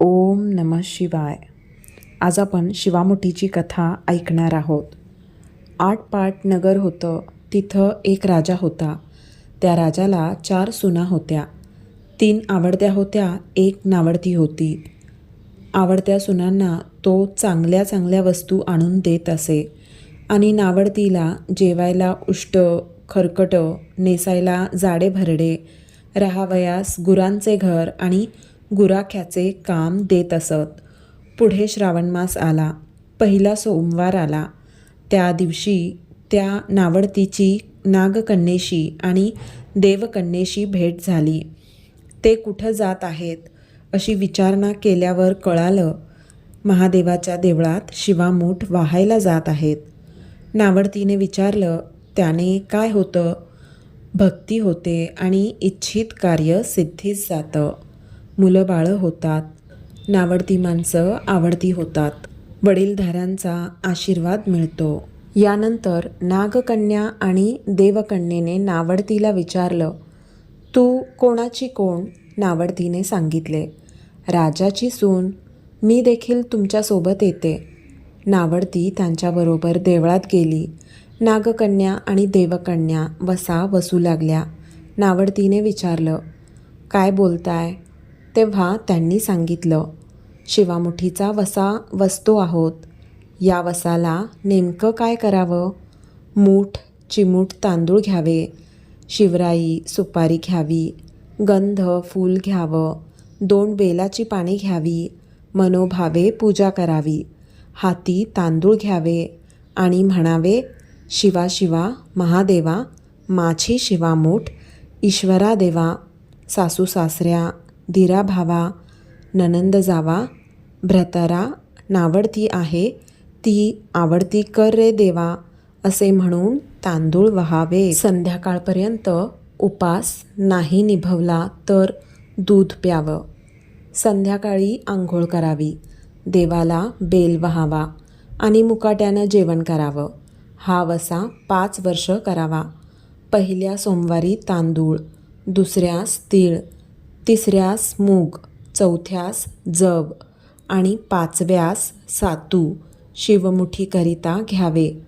ओम नम शिवाय. आज आपण शिवामुठीची कथा ऐकणार आहोत. आटपाट नगर होतं तिथं एक राजा होता. त्या राजाला चार सुना होत्या. तीन आवडत्या होत्या एक नावडती होती. आवडत्या सुनांना तो चांगल्या चांगल्या वस्तू आणून देत असे आणि नावडतीला जेवायला उष्ट खरकटं नेसायला जाडे भरडे राहावयास गुरांचे घर आणि गुराख्याचे काम देत असत. पुढे श्रावण मास आला. पहिला सोमवार आला. त्या दिवशी त्या नावडतीची नागकन्येशी आणि देवकन्येशी भेट झाली. ते कुठं जात आहेत? अशी विचारणा केल्यावर कळालं महादेवाच्या देवळात शिवामूठ वाहायला जात आहेत. नावडतीने विचारलं त्याने काय होतं? भक्ती होते आणि इच्छित कार्य सिद्धीस जातं. मुलं बाळं होतात नावडती माणसं आवडती होतात. वडीलधाऱ्यांचा आशीर्वाद मिळतो. यानंतर नागकन्या आणि देवकन्येने नावडतीला विचारलं तू कोणाची कोण? नावडतीने सांगितले. राजाची सून मी देखील तुमच्यासोबत येते. नावडती त्यांच्याबरोबर देवळात गेली. नागकन्या आणि देवकन्या वसा वसू लागल्या. नावडतीने विचारलं काय बोलताय? तेव्हा त्यांनी सांगितलं शिवामुठीचा वसा वसतो आहोत. या वसाला नेमकं काय करावं? मूठ चिमूट तांदूळ घ्यावे. शिवराई सुपारी घ्यावी. गंध फूल घ्यावं. दोन बेलाची पाने घ्यावी. मनोभावे पूजा करावी. हाती तांदूळ घ्यावे. आणि म्हणावे शिवा शिवा महादेवा माझी शिवामूठ ईश्वरा देवा सासू सासऱ्या धीरा भावा ननंद जावा भ्रतरा नावडती आहे ती आवडती कर रे देवा असे म्हणून तांदूळ वहावे. संध्याकाळपर्यंत उपास नाही निभवला तर दूध प्यावं. संध्याकाळी आंघोळ करावी. देवाला बेल वहावा आणि मुकाट्यानं जेवण करावं. हा वसा पाच वर्ष करावा. पहिल्या सोमवारी तांदूळ दुसऱ्यास तीळ तिसऱ्यास मूग चौथ्यास जव आणि पाचव्यास सातू शिवमुठीकरिता घ्यावे.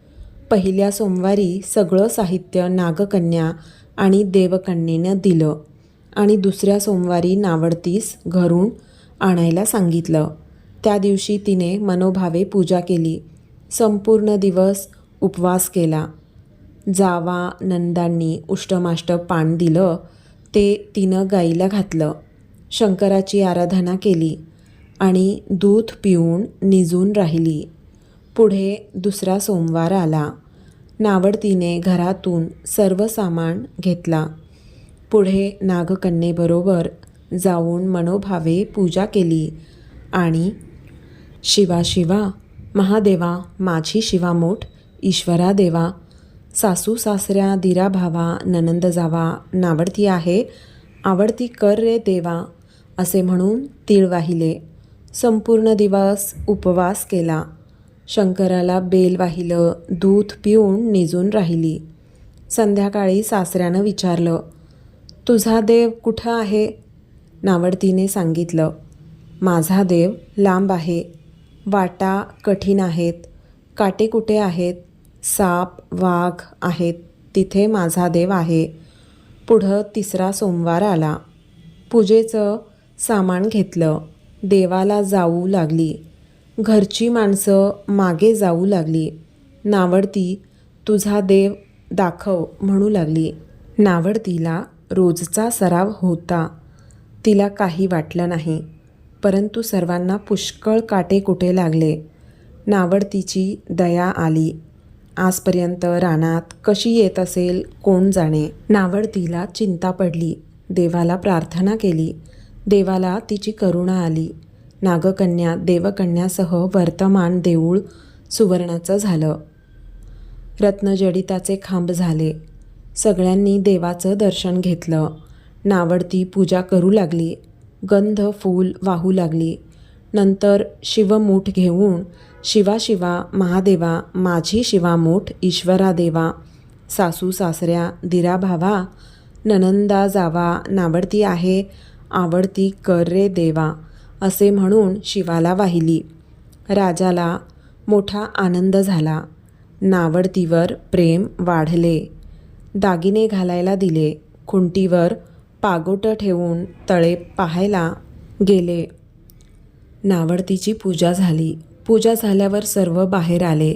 पहिल्या सोमवारी सगळं साहित्य नागकन्या आणि देवकन्येनं दिलं आणि दुसऱ्या सोमवारी नावडतीस घरून आणायला सांगितलं. त्या दिवशी तिने मनोभावे पूजा केली. संपूर्ण दिवस उपवास केला. जावा नंदांनी उष्टमाष्ट पान दिलं ते तिनं गाईला घातलं. शंकराची आराधना केली आणि दूध पिऊन निजून राहिली. पुढे दुसरा सोमवार आला. नावडतीने घरातून सर्व सामान घेतला. पुढे नागकन्येबरोबर जाऊन मनोभावे पूजा केली आणि शिवा शिवा महादेवा माझी शिवामोठ ईश्वरा देवा सासू सासऱ्या दिरा भावा ननंद जावा नावडती आहे आवडती कर रे देवा असे म्हणून तीळ वाहिले. संपूर्ण दिवस उपवास केला. शंकराला बेल वाहिलं दूध पिऊन निजून राहिली. संध्याकाळी सासऱ्यानं विचारलं तुझा देव कुठं आहे? नावडतीने सांगितलं माझा देव लांब आहे. वाटा कठीण आहेत. काटेकुटे आहेत? साप वाघ आहेत तिथे माझा देव आहे. पुढं तिसरा सोमवार आला. पूजेचं सामान घेतलं. देवाला जाऊ लागली. घरची माणसं मागे जाऊ लागली. नावडती तुझा देव दाखव म्हणू लागली. नावडतीला रोजचा सराव होता. तिला काही वाटलं नाही. परंतु सर्वांना पुष्कळ काटे कुठे लागले. नावडतीची दया आली. आजपर्यंत रानात कशी येत असेल कोण जाणे नावडतीला चिंता पडली. देवाला प्रार्थना केली. देवाला तिची करुणा आली. नागकन्या देवकन्यासह वर्तमान देऊळ सुवर्णाचं झालं. रत्नजडिताचे खांब झाले. सगळ्यांनी देवाचं दर्शन घेतलं. नावडती पूजा करू लागली. गंध फूल वाहू लागली. नंतर शिवमूठ घेऊन शिवा शिवा महादेवा माझी शिवामूठ ईश्वरा देवा सासू सासऱ्या दिरा भावा ननंदा जावा नावडती आहे आवडती कर रे देवा असे म्हणून शिवाला वाहिली. राजाला मोठा आनंद झाला. नावडतीवर प्रेम वाढले. दागिने घालायला दिले. खुंटीवर पागोटं ठेवून तळे पाहायला गेले. नावडतीची पूजा झाली. पूजा झाल्यावर सर्व बाहेर आले.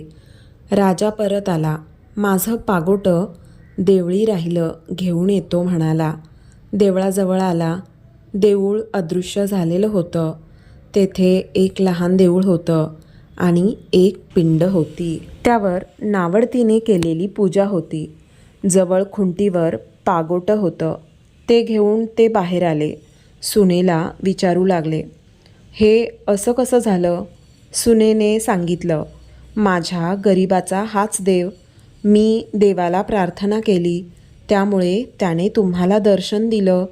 राजा परत आला. माझं पागोटं देवळी राहिलं घेऊन येतो म्हणाला. देवळाजवळ आला. देऊळ अदृश्य झालेलं होतं. तेथे एक लहान देऊळ होतं आणि एक पिंड होती. त्यावर नावडतीने केलेली पूजा होती. जवळ खुंटीवर पागोटं होतं. ते घेऊन ते बाहेर आले. सुनेला विचारू लागले हे असं कसं झालं? सुनेने सांगितलं माझ्या गरिबाचा हाच देव. मी देवाला प्रार्थना केली. त्यामुळे त्याने तुम्हाला दर्शन दिलं.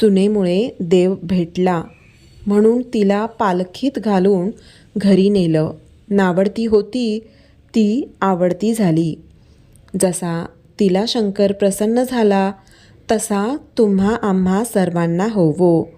सुनेमुळे देव भेटला. म्हणून तिला पालखीत घालून घरी नेलं. नावडती होती ती आवडती झाली. जसा तिला शंकर प्रसन्न झाला तसा तुम्हा आम्हा सर्वांना होवो.